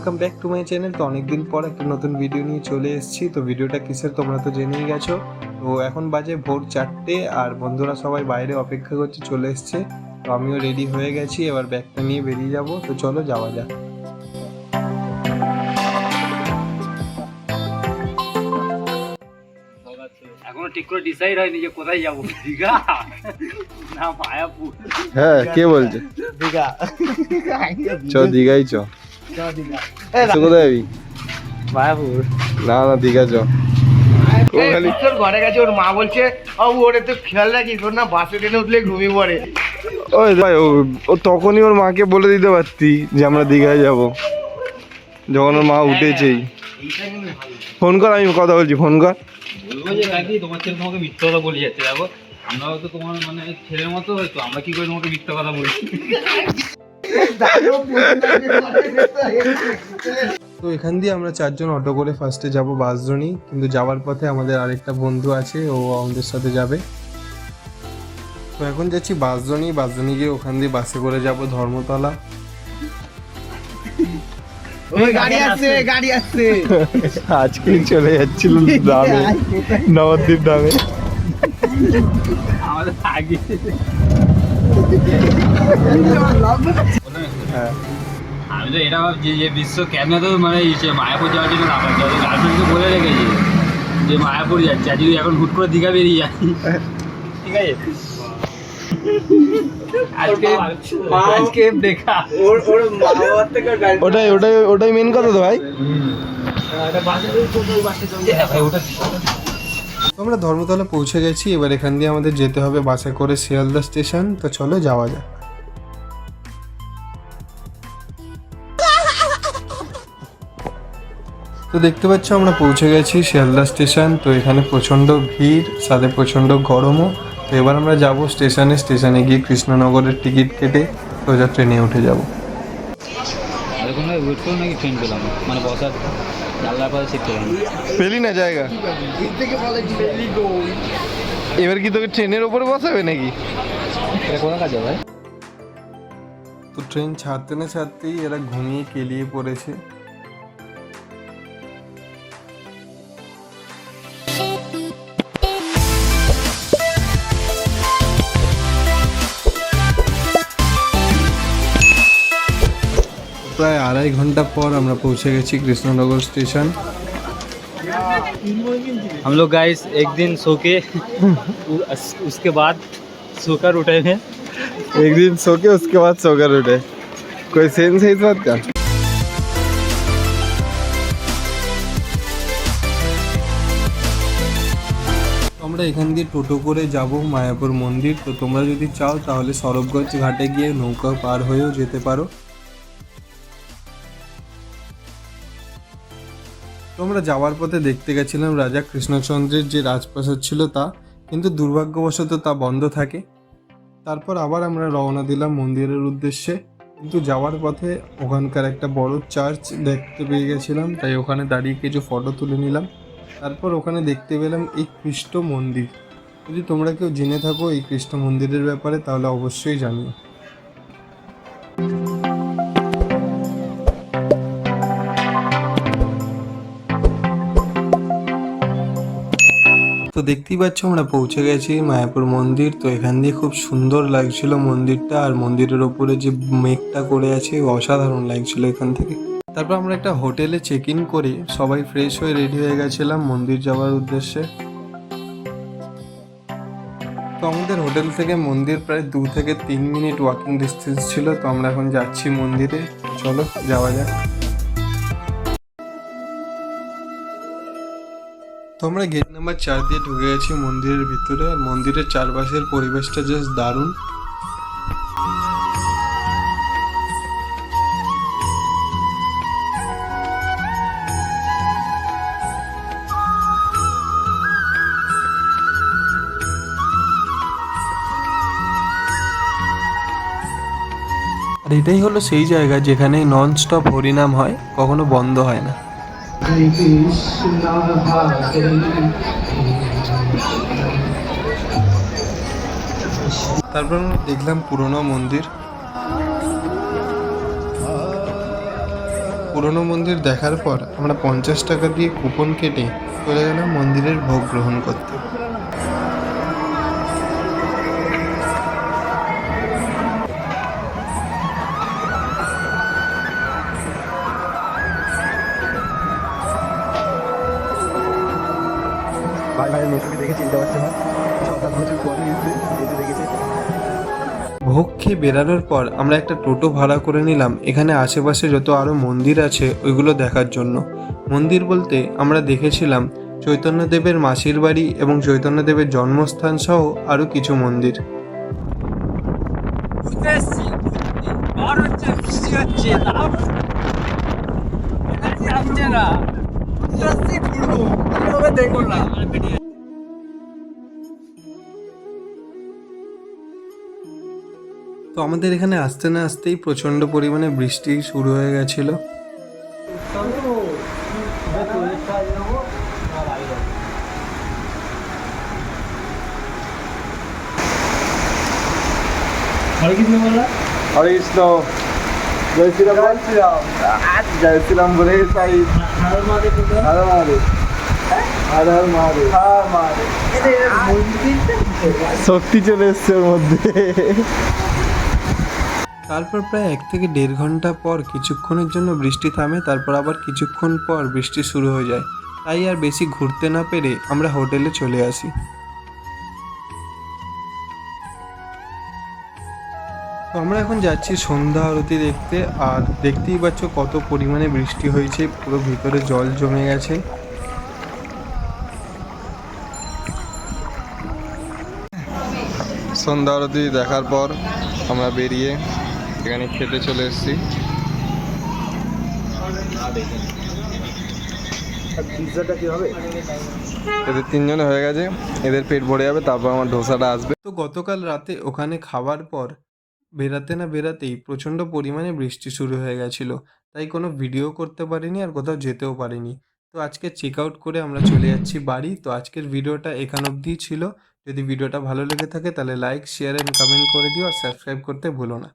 Welcome back to my channel তো অনেকদিন পর একটা নতুন ভিডিও নিয়ে চলে এসেছি। তো ভিডিওটা কিসের তোমরা তো জেনেই গেছো। তো এখন বাজে ভোর চারটে আর বন্ধুরা সবাই বাইরে অপেক্ষা করছে চলে এসছে। তো আমিও রেডি হয়ে গেছি এবার ব্যাগটা নিয়ে বেরিয়ে যাব। তো চলো যাওয়া যাক। এখনও ঠিক করে ডিসাইড হয়নি যে কোথায় যাব। দীঘা? না মায়াপুর। হ্যাঁ কে বলছে? দীঘা। চ দীঘাই চ। কোথায় যাবি মায়াপুর না না দীঘা চ তোর ঘরে গেছে ওর মা বলছে ও ওরে তো খেয়াল রাখিস ওর না বাসে ট্রেনে উঠলে ঘুমিয়ে পড়ে। ওই ভাই ও ও তখনই ওর মাকে বলে দিতে পারতি যে আমরা দীঘায় যাব। যখন ওর মা উঠেছেই। ফোন কর আমি কথা বলছি ফোন কর। নাকি তোমার ছেলে তোমাকে মিথ্যা কথা বলে যাচ্ছে। দেখো আমরা হয়তো তোমার মানে ছেলের মতো হয়তো আমরা কি করে তোমাকে মিথ্যা কথা বলি? তো এখান দিয়ে আমরা চারজন অটো করে ফার্স্টে যাব বাসজনই কিন্তু যাওয়ার পথে আমাদের আরেকটা বন্ধু আছে ও আমাদের সাথে যাবে। তো এখন যাচ্ছি বাসজনি বাসজনি গিয়ে ওখান দিয়ে বাসে করে যাব ধর্মতলা। ওই গাড়ি আসছে গাড়ি আসছে। আজকেই চলে যাচ্ছিল দামে নবদ্বীপ দামে আমাদের আগে। হ্যাঁ। আমি তো এটা ভাবছি যে বিশ্ব কেন তো মানে মায়াপুর যাওয়ার জন্য না পারছে গার্লফ্রেন্ডকে বলে রেখেছি যে মায়াপুর যাচ্ছে আর যদি এখন হুট করে দীঘা বেরিয়ে যাই। ঠিক আছে? ওটাই ওটাই মেন কথা তো ভাই। আমরা ধর্মতলা পৌঁছে গেছি এবার এখান দিয়ে আমাদের যেতে হবে বাসে করে শিয়ালদা স্টেশন তো চলো যাওয়া যাক। তো দেখতে পাচ্ছ আমরা পৌঁছে গেছি শিয়ালদা স্টেশন। তো এখানে প্রচণ্ড ভিড় সাথে প্রচণ্ড গরমও। তো এবার আমরা যাব স্টেশনে। স্টেশনে গিয়ে কৃষ্ণনগরের টিকিট কেটে সোজা ট্রেনে উঠে যাব। ওখানে ওয়েট করে নাকি ট্রেন পেলাম। মানে পেলি না জায়গা? এবার কি তোকে ট্রেনের ওপরে বসাবে নাকি? ভাই? তো ট্রেন ছাড়তে না ছাড়তেই এরা ঘুমিয়ে কেলিয়ে পড়েছে। প্রায় আড়াই ঘন্টা পর আমরা পৌঁছে গেছি কৃষ্ণনগর স্টেশন हम लोग गाइस एक दिन सो के उस- उसके बाद सोकर उठे हैं एक दिन सो के उसके बाद सोकर उठे कोई सेंस है इस बात का আমরা এখান দিয়ে টোটো করে যাব মায়াপুর মন্দির তো তোমরা যদি চাও তাহলে সরবগঞ্জ ঘাটে গিয়ে নৌকা পার হয়েও যেতে পারো তোমরা যাওয়ার পথে দেখতে গেছিলাম রাজা কৃষ্ণচন্দ্রের যে রাজপ্রাসাদ ছিল তা, কিন্তু দুর্ভাগ্যবশত তা বন্ধ থাকে। তারপর আবার আমরা রওনা দিলাম মন্দিরের উদ্দেশ্যে, কিন্তু যাওয়ার পথে ওখানকার একটা বড় চার্চ দেখতে পেয়ে গেছিলাম, তাই ওখানে দাঁড়িয়ে কিছু ফটো তুলে নিলাম। তারপর ওখানে দেখতে পেলাম এই খ্রিস্ট মন্দির। যদি তোমরা কেউ জেনে থাকো এই খ্রিস্ট মন্দিরের ব্যাপারে, তাহলে অবশ্যই জানিও। তো দেখতেই পাচ্ছ আমরা পৌঁছে গেছি মায়াপুর মন্দির। তো এখান দিয়ে খুব সুন্দর লাগছিল মন্দিরটা আর মন্দিরের ওপরে যে মেঘটা করে আছে অসাধারণ লাগছিল এখান থেকে। তারপর আমরা একটা হোটেলে চেক ইন করে। সবাই ফ্রেশ হয়ে রেডি হয়ে গেছিলাম মন্দির যাওয়ার উদ্দেশ্যে। তো আমাদের হোটেল থেকে মন্দির প্রায় দু থেকে তিন মিনিট ওয়াকিং ডিস্টেন্স ছিল। তো আমরা এখন যাচ্ছি মন্দিরে। চলো, যাওয়া যাক। তো আমরা গেট নাম্বার চার দিয়ে ঢুকে গেছি মন্দিরের ভিতরে। আর মন্দিরের চারপাশের পরিবেশটা জাস্ট দারুণ। আর এটাই হলো সেই জায়গা যেখানে নন স্টপ হরিনাম হয়, কখনো বন্ধ হয় না। তারপর আমরা দেখলাম পুরনো মন্দির। পুরনো মন্দির দেখার পর আমরা পঞ্চাশ টাকা দিয়ে কুপন কেটে চলে গেলাম মন্দিরের ভোগ গ্রহণ করতে। ভাই ভাই মেসিকে দেখে চিনতে পারছে না। সাত বছর পরে এসে যেতে দেখেছে। ভোগ খেয়ে বেরানোর পর আমরা একটা টোটো ভাড়া করে নিলাম। এখানে আশেপাশে যত আরও মন্দির আছে ওইগুলো দেখার জন্য। মন্দির বলতে আমরা দেখেছিলাম চৈতন্যদেবের মাসির বাড়ি এবং চৈতন্যদেবের জন্মস্থান সহ আরও কিছু মন্দির। হচ্ছে না তো আমাদের এখানে আসতে না আসতেই প্রচণ্ড পরিমাণে বৃষ্টি শুরু হয়ে গেছিল। হরে কৃষ্ণ হরে কৃষ্ণ। বলে? তাই। মহাদেব শক্তি চলে এসছে মধ্যে। তারপর প্রায় এক থেকে দেড় ঘণ্টা পর কিছুক্ষণের জন্য বৃষ্টি থামে, তারপর আবার কিছুক্ষণ পর বৃষ্টি শুরু হয়ে যায়। তাই আর বেশি ঘুরতে না পেরে আমরা হোটেলে চলে আসি। আমরা এখন যাচ্ছি সন্ধ্যা আরতি দেখতে আর দেখতেই পাচ্ছ কত পরিমাণে বৃষ্টি হয়েছে পুরো ভিতরে জল জমে গেছে। সন্ধ্যা আরতি দেখার পর আমরা বেরিয়ে এখানে খেতে চলে এসেছি। এদের তিনজনে হয়ে গেছে এদের পেট ভরে যাবে তারপর আমার ধোসাটা আসবে। তো গতকাল রাতে ওখানে খাওয়ার পর বেরাতে না বেরাতেই প্রচণ্ড পরিমাণে বৃষ্টি শুরু হয়ে গেছিল। তাই কোনো ভিডিও করতে পারিনি আর কোথাও যেতেও পারিনি। তো আজকে চেক আউট করে আমরা চলে যাচ্ছি বাড়ি। তো আজকের ভিডিওটা এখান অবধিই ছিল। যদি ভিডিওটা ভালো লেগে থাকে তাহলে লাইক শেয়ার অ্যান্ড কমেন্ট করে দিও আর সাবস্ক্রাইব করতে ভুলো না।